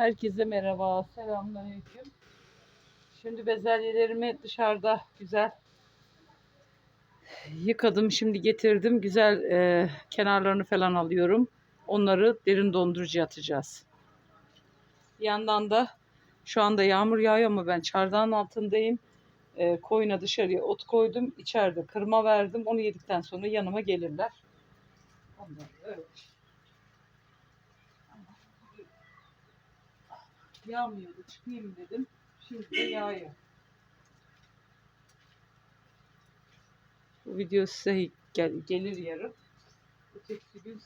Herkese merhaba, selamünaleyküm. Şimdi bezelyelerimi dışarıda güzel yıkadım. Şimdi getirdim. Güzel e, kenarlarını falan alıyorum. Onları derin dondurucuya atacağız. Bir yandan da şu anda yağmur yağıyor ama ben çardağın altındayım. E, koyuna dışarıya ot koydum. İçeride kırma verdim. Onu yedikten sonra yanıma gelirler. Ondan öyle. Yağmıyordu. Çıkayım dedim. Şimdi de yağıyor. Bu video size gel, gelir yarın. Öteki gün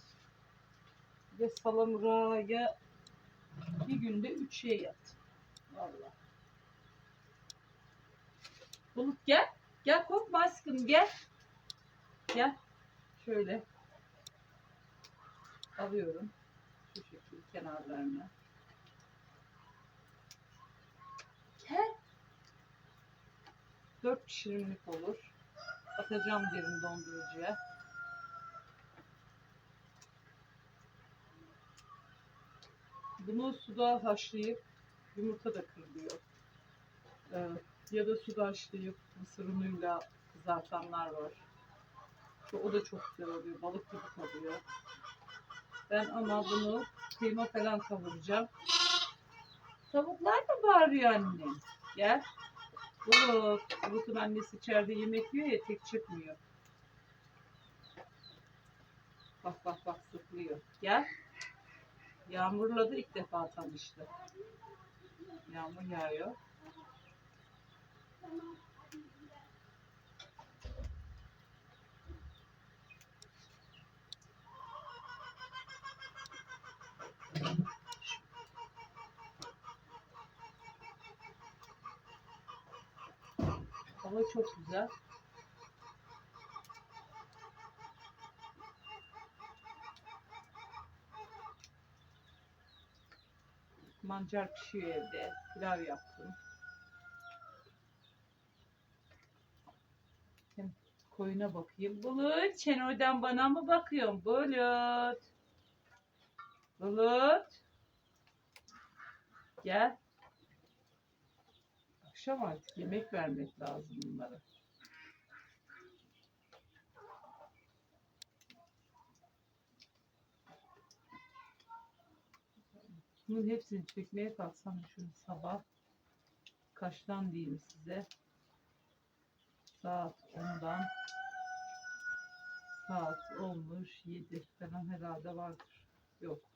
ve salamuraya bir günde üç şey yaptım. Vallahi. Bulut gel. Gel korkma aşkım gel. Gel. Şöyle. Alıyorum. Şu şekilde kenarlarına. 4 pişirimlik olur. Atacağım derin dondurucuya. Bunu suda haşlayıp yumurta da kırılıyor. Ee, ya da suda haşlayıp mısır unuyla kızartanlar var. Şu, o da çok güzel oluyor. Balık gibi kalıyor. Ben ama bunu kıyma falan kavuracağım. Tavuklar da bağırıyor annem. Gel. Bulut. Bulut'un annesi içeride yemek yiyor ya tek çıkmıyor. Bak bak bak sıklıyor. Gel. Yağmurla da ilk defa tanıştı. Yağmur yağıyor. Hava çok güzel. Mancar pişiyor evde. Pilav yaptım. Şimdi koyuna bakayım. Bulut, sen oradan bana mı bakıyorsun? Bulut. Bulut. Gel. Akşam artık yemek vermek lazım bunlara. Bunun hepsini çekmeye kalksam şu sabah kaçtan diyeyim size. Saat 10'dan saat olmuş 7 falan herhalde vardır. Yok.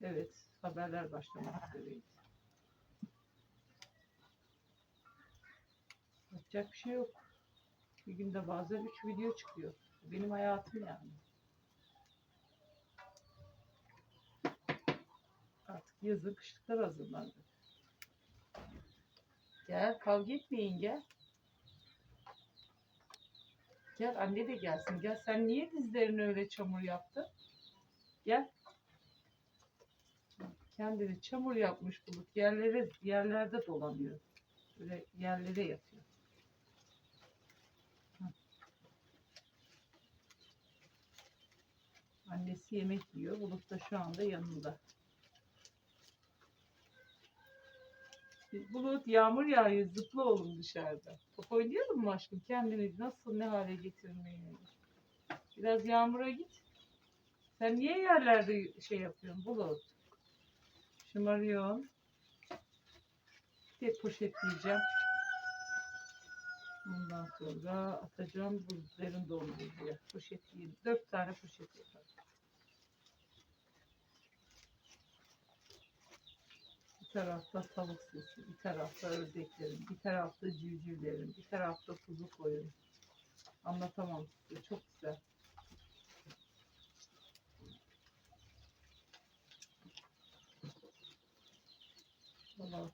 Evet haberler başlamak üzereydi. Yapacak bir şey yok. Bir günde bazen 3 video çıkıyor. Benim hayatım yani. Artık yazın kışlıklar hazırlandı. Gel kavga etmeyin gel. Gel anne de gelsin. Gel sen niye dizlerini öyle çamur yaptın? Gel. Kendini çamur yapmış bulut. Yerlere, yerlerde dolanıyor. Böyle yerlere yatıyor. Hı. Annesi yemek yiyor. Bulut da şu anda yanında. Bulut yağmur yağıyor. Zıpla oğlum dışarıda. Top oynayalım mı aşkım? Kendini nasıl ne hale getirmeyi. Biraz yağmura git. Sen niye yerlerde şey yapıyorsun Bulut? Şımarıyorsun. Tek poşetleyeceğim. Ondan sonra atacağım bu derin dondurucuya. Poşetleyeyim. Dört tane poşet yaparım. Tarafta tavuk sesi, bir tarafta ördeklerim, bir tarafta civcivlerim, bir tarafta kuzu koyun. Anlatamam size. Çok güzel. Vallahi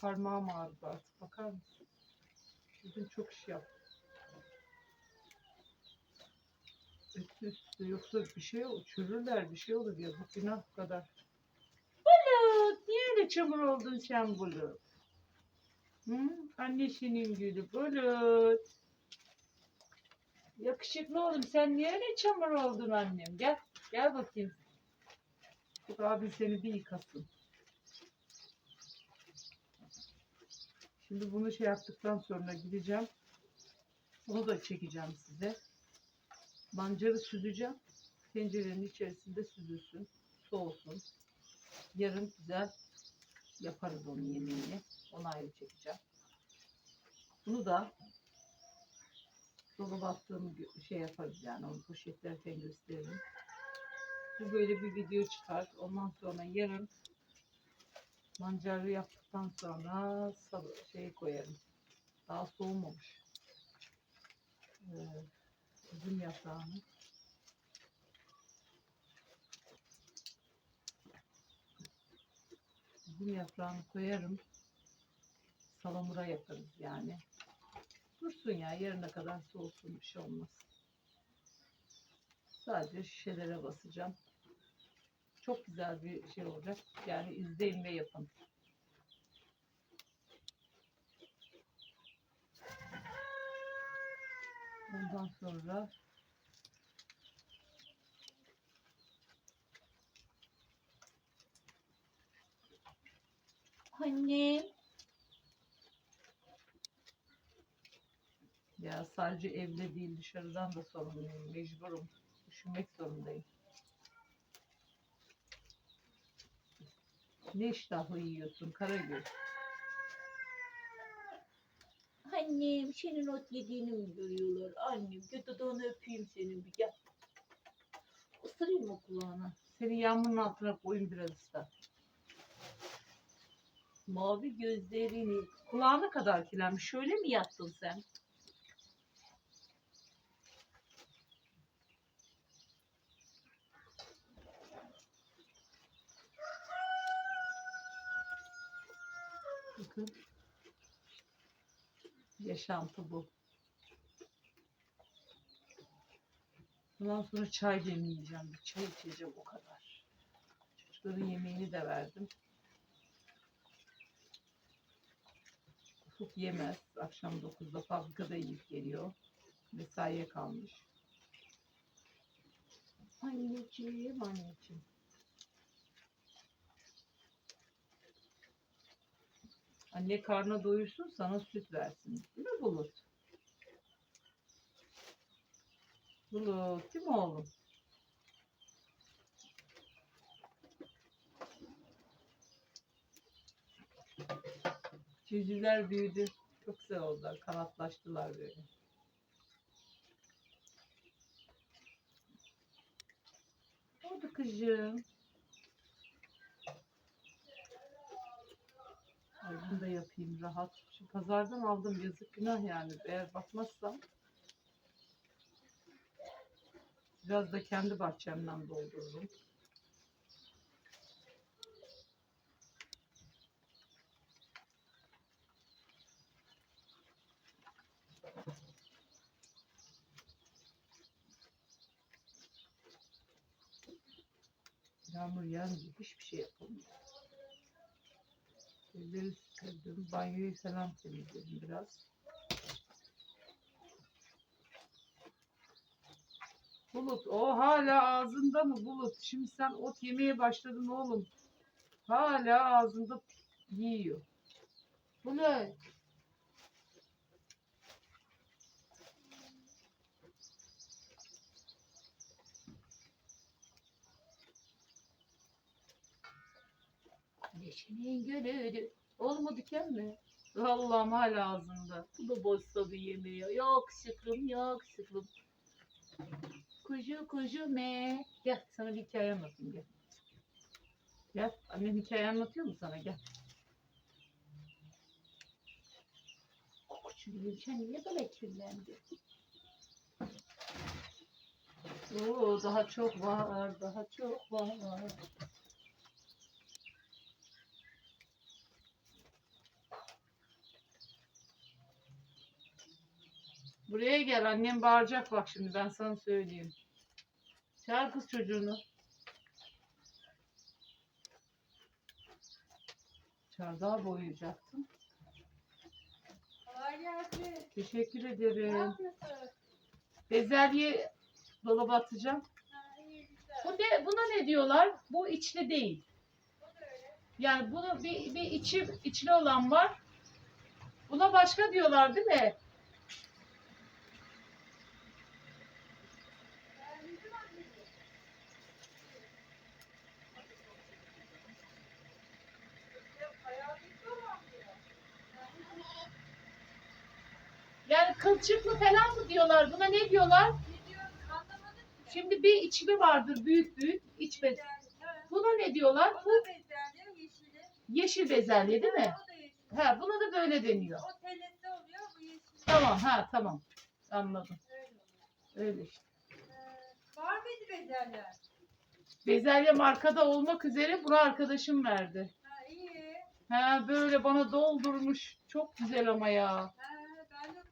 Parmağım ağrıdı artık. Bakar mısın? Bugün çok iş yaptım. Üstü üstü yoksa bir şey. Çürürler bir şey olur ya. Bu günah kadar. Bulut! Niye öyle çamur oldun sen Bulut? Hı? Annesinin gülü Bulut. Yakışıklı oğlum sen niye öyle çamur oldun annem? Gel. Gel bakayım. Dur abi seni bir yıkasın. Şimdi bunu şey yaptıktan sonra gideceğim. Onu da çekeceğim size. Mancarı süzeceğim. Tencerenin içerisinde süzülsün. Soğusun. Yarın güzel yaparız onun yemeğini. Onu ayrı çekeceğim. Bunu da dolaba attığım şey yaparız yani. Onu poşetlerken gösteririm. Bu böyle bir video çıkar. Ondan sonra yarın mancarı yaptıktan sonra şey koyarım. Daha soğumamış. Ee, üzüm yaprağını. Üzüm yaprağını koyarım. Salamura yaparız yani. Dursun ya yarına kadar soğusun bir şey olmaz. Sadece şişelere basacağım. Çok güzel bir şey olacak. Yani izleyin ve yapın. Ondan sonra Annem. ya sadece evde değil dışarıdan da sorumluyum. Mecburum. Düşünmek zorundayım. Ne iştahlı yiyorsun Karagöz? Annem senin ot yediğini mi görüyorlar? Annem gel dudağını öpeyim senin bir gel. Isırayım o kulağına. Seni yağmurun altına koyun biraz ıslat. Mavi gözlerini. Kulağına kadar kirlenmiş. Şöyle mi yattın sen? Bakın. Yaşantı bu. Bundan sonra çay demeyeceğim. Bir çay içeceğim o kadar. Çocukların yemeğini de verdim. Ufuk yemez. Akşam 9'da fabrikada yiyip geliyor. Mesaiye kalmış. Anneciğim, anneciğim. Anne karnına doyursun sana süt versin. Değil mi Bulut? Bulut değil mi oğlum? Civcivler büyüdü. Çok güzel oldular. Kanatlaştılar böyle. Oldu kızım. Ay bunu da yapayım rahat. Şu pazardan aldım yazık günah yani. Eğer bakmazsam biraz da kendi bahçemden doldururum. Yağmur yağınca hiçbir şey yapamıyorum. Elleri süpürdüm. Banyoyu falan temizledim biraz. Bulut o hala ağzında mı Bulut? Şimdi sen ot yemeye başladın oğlum. Hala ağzında yiyor. Bulut. Neşenin gölü. Olmadı diken mi? Allah'ım hala ağzında. Bu da bostadı yemeği. Yok sıklım yok sıklım. Kuzu kuzu me. Gel sana bir hikaye anlatayım gel. Gel annem hikaye anlatıyor mu sana gel. Kokucu sen niye böyle kirlendi? Oo daha çok var daha çok var. Buraya gel annem bağıracak bak şimdi ben sana söyleyeyim. Çağır kız çocuğunu. Çardağa boyayacaktım. Kolay gelsin. Teşekkür ederim. Bezelye dolaba atacağım. Bu ne, buna ne diyorlar? Bu içli değil. Yani bunu bir, bir içi içli olan var. Buna başka diyorlar değil mi? Yani kılçıklı falan mı diyorlar? Buna ne diyorlar? Şimdi bir içli vardır büyük büyük iç bez. Buna ne diyorlar? Bu yeşil bezelye değil mi? Ha, buna da böyle deniyor. Tamam ha tamam. Anladım. Öyle işte. Var mıydı bezelye? Bezelye markada olmak üzere bunu arkadaşım verdi. Ha iyi. Ha böyle bana doldurmuş. Çok güzel ama ya. Ha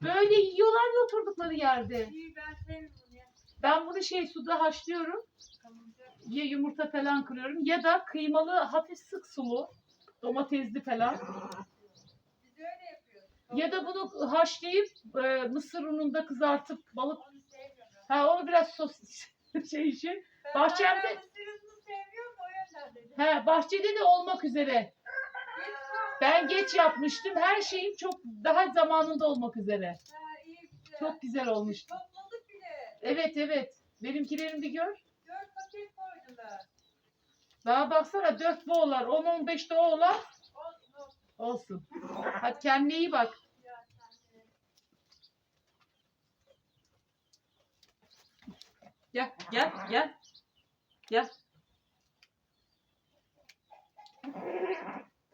Böyle yiyorlar ya oturdukları yerde. ben bunu şey suda haşlıyorum. Ya yumurta falan kırıyorum ya da kıymalı hafif sık sulu domatesli falan. Ya da bunu haşlayıp e, mısır ununda kızartıp balık ha onu biraz sos şey için. Ben Bahçemde-. He bahçede de olmak üzere. Ben geç yapmıştım. Her şeyim çok daha zamanında olmak üzere. Ha iyi güzel. Çok güzel olmuştu. Topladık bile. Evet evet. Benimkilerini bir gör. Dört paket koydular. Daha baksana 4 boğalar, 10-15 de oğlar. Olsun olsun. Olsun. Hadi kendine iyi bak. Ya sen de. Gel, gel, gel. Gel.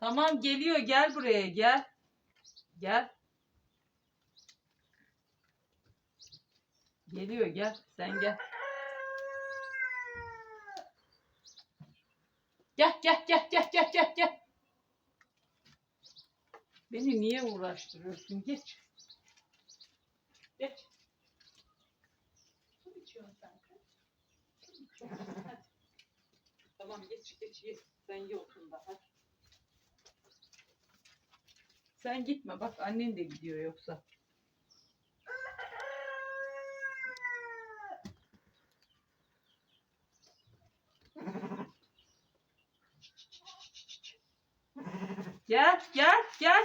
Tamam geliyor. Gel buraya. Gel. Gel. Geliyor gel. Sen gel. Gel gel gel gel gel gel gel. Beni niye uğraştırıyorsun? Geç. Geç. Su içiyorsun sen. Tamam geç geç ye. Sen ye oturma hadi. Sen gitme bak annen de gidiyor yoksa. Gel gel gel.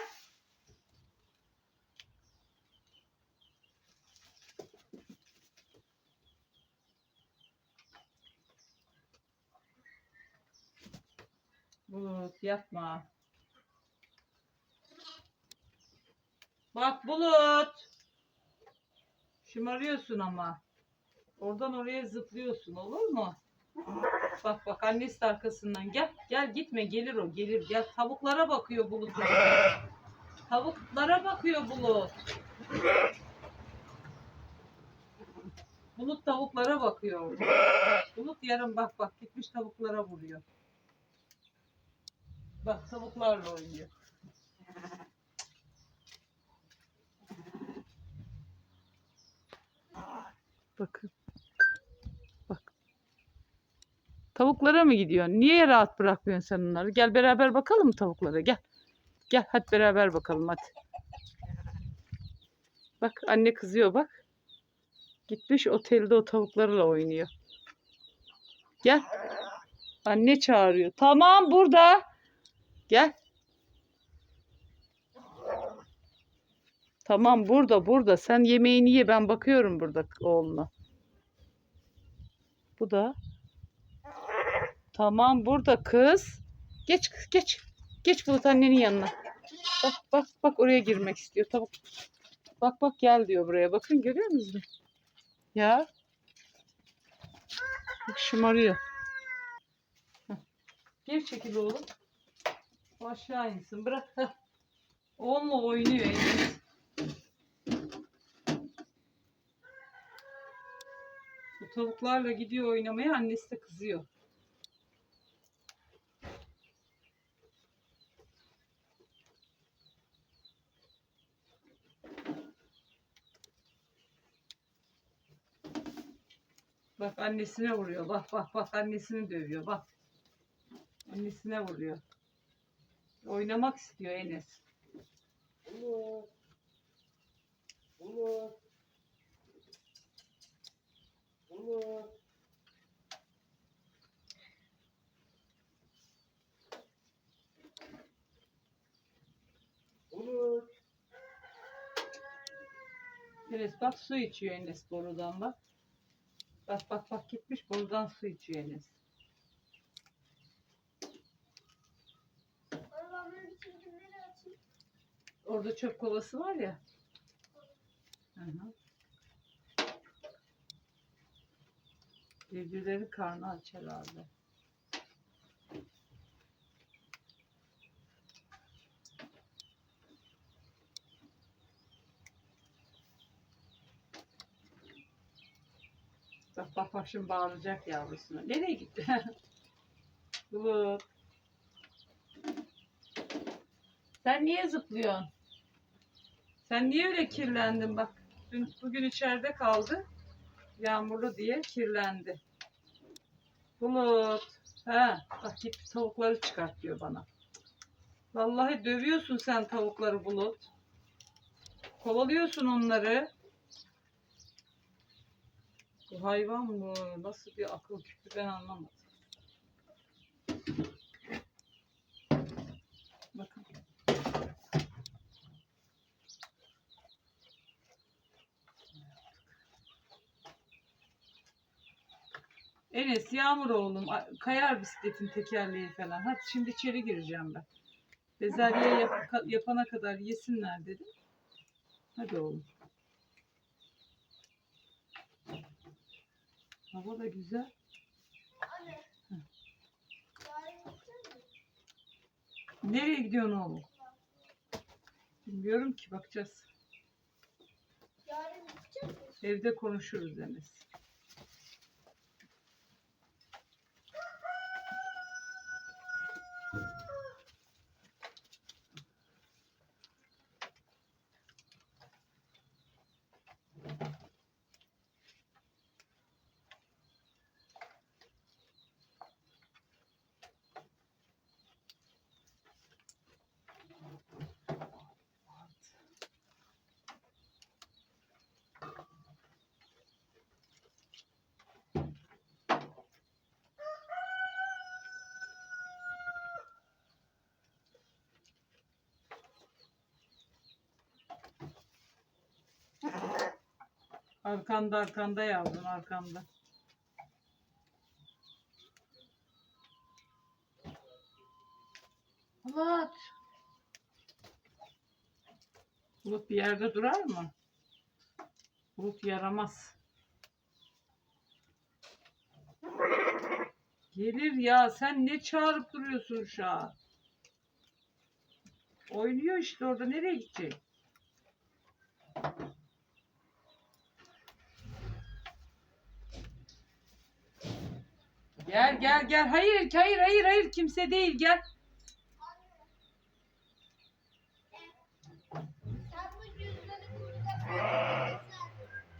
Bulut yapma. Bak Bulut. Şımarıyorsun ama. Oradan oraya zıplıyorsun olur mu? Bak bak annesi arkasından gel. Gel gitme gelir o gelir. Gel tavuklara bakıyor Bulut. Tavuklara bakıyor Bulut. Bulut tavuklara bakıyor. Bulut yarın bak bak gitmiş tavuklara vuruyor. Bak tavuklarla oynuyor. Bakın. Bak. Tavuklara mı gidiyorsun? Niye rahat bırakmıyorsun sen onları? Gel beraber bakalım tavuklara? Gel. Gel hadi beraber bakalım hadi. Bak anne kızıyor bak. Gitmiş otelde o tavuklarla oynuyor. Gel. Anne çağırıyor. Tamam burada. Gel. Tamam burada burada. Sen yemeğini ye ben bakıyorum burada oğluna. Bu da. Tamam burada kız. Geç geç. Geç Bulut annenin yanına. Bak bak bak oraya girmek istiyor tavuk. Bak bak gel diyor buraya. Bakın görüyor musunuz? Ya. Şımarıyor. Geri çekil oğlum. Aşağı insin. Bırak. Onunla oynuyor Enes. Tavuklarla gidiyor oynamaya. Annesi de kızıyor. Bak annesine vuruyor. Bak bak bak annesini dövüyor. Bak. Annesine vuruyor. Oynamak istiyor Enes. Bulut. Bulut olur. Olur. Enes bak su içiyor Enes borudan bak. Bak bak bak gitmiş borudan su içiyor Enes. Orada çöp kovası var ya. Hı hı. Birbirleri karnı aç herhalde. Bak bak bak şimdi bağıracak yavrusuna. Nereye gitti? Bulut. Sen niye zıplıyorsun? Sen niye öyle kirlendin bak. Bugün içeride kaldı. Yağmurlu diye kirlendi. Bulut. Ha, bak git tavukları çıkart diyor bana. Vallahi dövüyorsun sen tavukları Bulut. Kovalıyorsun onları. Bu hayvan mı? Nasıl bir akıl küpü ben anlamadım. Bakın. Enes Yağmur oğlum kayar bisikletin tekerleği falan. Hadi şimdi içeri gireceğim ben. Bezelye yap- yapana kadar yesinler dedim. Hadi oğlum. Hava da güzel. Anne. Hı. Nereye gidiyorsun oğlum? Bilmiyorum ki bakacağız. Evde konuşuruz Enes. Arkanda arkanda yavrum arkanda. Bulut. Bulut bir yerde durar mı? Bulut yaramaz. Gelir ya sen ne çağırıp duruyorsun şu an? Oynuyor işte orada nereye gidecek? Gel gel gel. Hayır hayır hayır hayır kimse değil gel.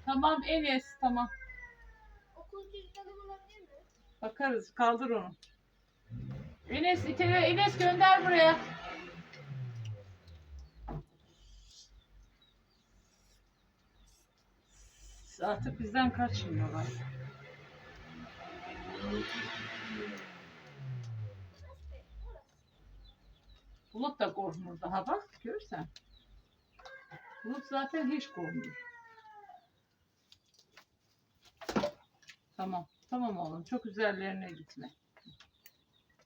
Tamam Enes tamam. Okul cüzdanı bulabilir mi? Bakarız kaldır onu. Enes itele Enes gönder buraya. Artık bizden kaçmıyorlar. Bulut da korkmuyor daha bak görsen. Bulut zaten hiç korkmuyor. Tamam. Tamam oğlum. Çok üzerlerine gitme.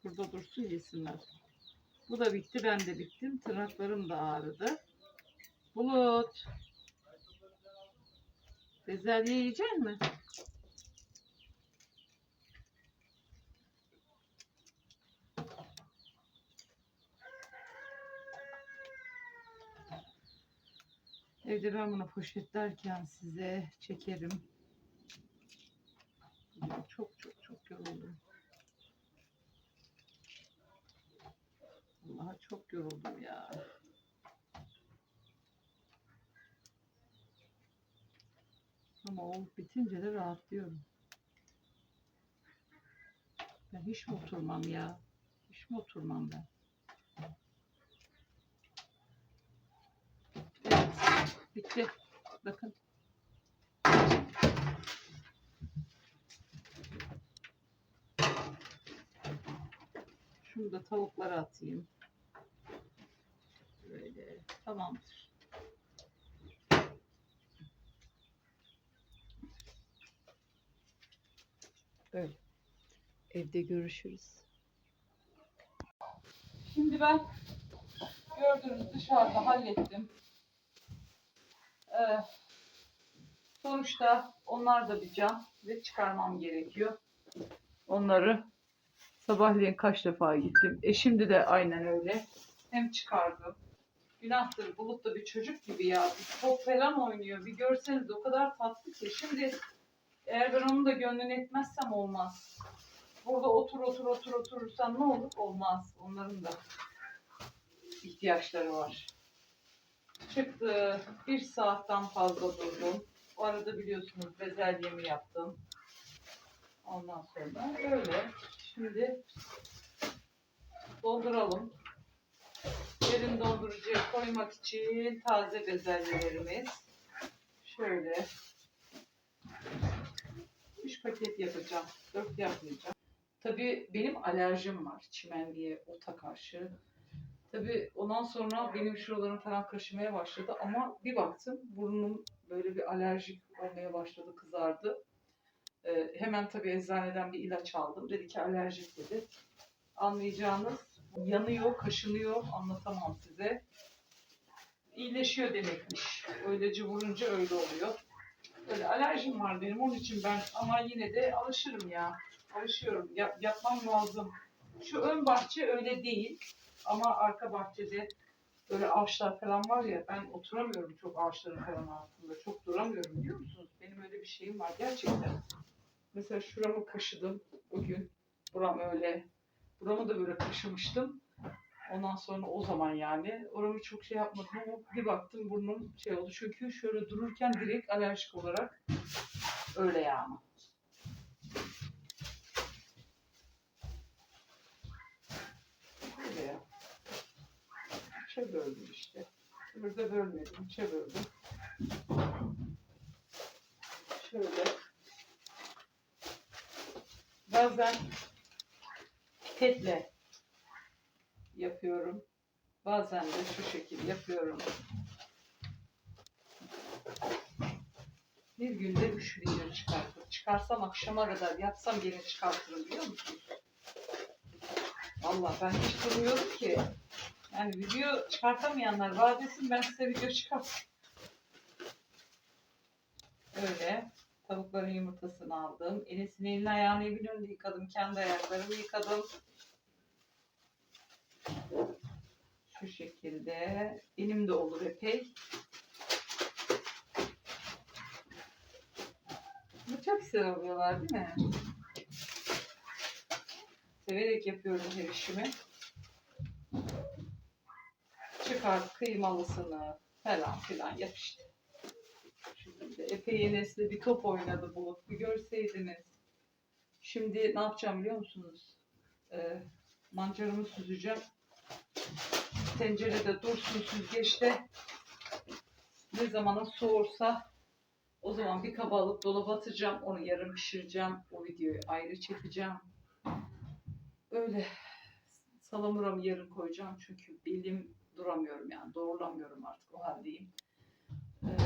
Burada dursun yesinler. Bu da bitti. Ben de bittim. Tırnaklarım da ağrıdı. Bulut. Bezelye yiyecek mi? Evde ben bunu poşetlerken size çekerim. Çok çok çok yoruldum. Vallahi çok yoruldum ya. Ama olup bitince de rahatlıyorum. Ben hiç mi oturmam ya? Hiç mi oturmam ben? bitti. Bakın. Şunu da tavuklara atayım. Böyle tamamdır. Böyle. Evde görüşürüz. Şimdi ben gördüğünüz dışarıda hallettim. Ee, sonuçta onlar da bir can ve çıkarmam gerekiyor. Onları sabahleyin kaç defa gittim. E şimdi de aynen öyle. Hem çıkardım. Günahtır Bulut da bir çocuk gibi ya. Bir top falan oynuyor. Bir görseniz o kadar tatlı ki. Şimdi eğer ben onun da gönlünü etmezsem olmaz. Burada otur otur otur oturursan ne olur? Olmaz. Onların da ihtiyaçları var. Çıktı. Bir saatten fazla durdum. O arada biliyorsunuz bezelyemi yaptım. Ondan sonra öyle. Şimdi dolduralım. Derin dondurucuya koymak için taze bezelyelerimiz. Şöyle. 3 paket yapacağım. 4 yapmayacağım. Tabii benim alerjim var çimenliğe, ota karşı. Tabii ondan sonra benim şuralarım falan kaşımaya başladı ama bir baktım burnum böyle bir alerjik olmaya başladı, kızardı. Ee, hemen tabii eczaneden bir ilaç aldım. Dedi ki alerjik dedi. Anlayacağınız yanıyor, kaşınıyor anlatamam size. İyileşiyor demekmiş. Öylece vurunca öyle oluyor. Böyle alerjim var benim onun için ben ama yine de alışırım ya. Alışıyorum. Yap- yapmam lazım. Şu ön bahçe öyle değil. Ama arka bahçede böyle ağaçlar falan var ya ben oturamıyorum çok ağaçların falan altında. Çok duramıyorum biliyor musunuz? Benim öyle bir şeyim var gerçekten. Mesela şuramı kaşıdım bugün. Buram öyle. Buramı da böyle kaşımıştım. Ondan sonra o zaman yani oramı çok şey yapmadım ama bir baktım burnum şey oldu. Çünkü şöyle dururken direkt alerjik olarak öyle yani. Öyle ya. Üçe böldüm işte. Öbürde bölmedim. Üçe böldüm. Şöyle. Bazen pipetle yapıyorum. Bazen de şu şekilde yapıyorum. Bir günde 3 video çıkartır. Çıkarsam akşama kadar yapsam gene çıkartırım biliyor musunuz? Vallahi ben hiç durmuyorum ki. Yani video çıkartamayanlar vadesin ben size video çıkart. Öyle. Tavukların yumurtasını aldım. Enes'in elini ayağını evin önünde yıkadım. Kendi ayaklarımı yıkadım. Şu şekilde. Benim de olur epey. Bu çok güzel oluyorlar değil mi? Severek yapıyorum her işimi. Çıkar kıymalısını falan filan yap işte. Şimdi epey Enes'le bir top oynadı Bulut. Bir görseydiniz. Şimdi ne yapacağım biliyor musunuz? Ee, mancarımı süzeceğim. Tencerede dursun süzgeçte. Ne zamana soğursa o zaman bir kaba alıp dolaba atacağım. Onu yarın pişireceğim. O videoyu ayrı çekeceğim. Öyle. Salamuramı yarın koyacağım. Çünkü belim duramıyorum yani. Doğrulamıyorum artık. O haldeyim. Ee,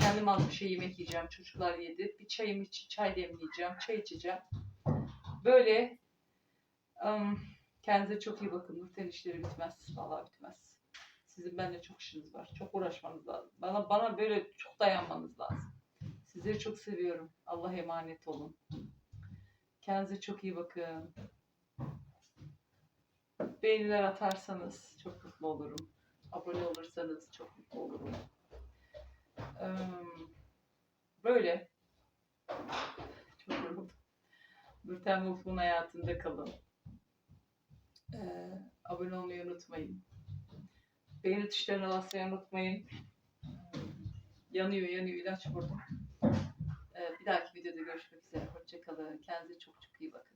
kendim az bir şey yemek yiyeceğim. Çocuklar yedi. Bir çayım iç, çay demleyeceğim. Çay içeceğim. Böyle ım, kendinize çok iyi bakın. Nurten işleri bitmez. Vallahi bitmez. Sizin benimle çok işiniz var. Çok uğraşmanız lazım. Bana bana böyle çok dayanmanız lazım. Sizleri çok seviyorum. Allah emanet olun. Kendinize çok iyi bakın. Beğeniler atarsanız çok mutlu olurum. Abone olursanız çok mutlu olurum. Eee, Böyle. Çok yoruldum. Nurten hayatında kalın. Eee, abone olmayı unutmayın. Beğeni tuşlarına basmayı unutmayın. Yanıyor yanıyor ilaç vurdum. Ee, bir dahaki videoda görüşmek üzere. Hoşçakalın. Kendinize çok çok iyi bakın.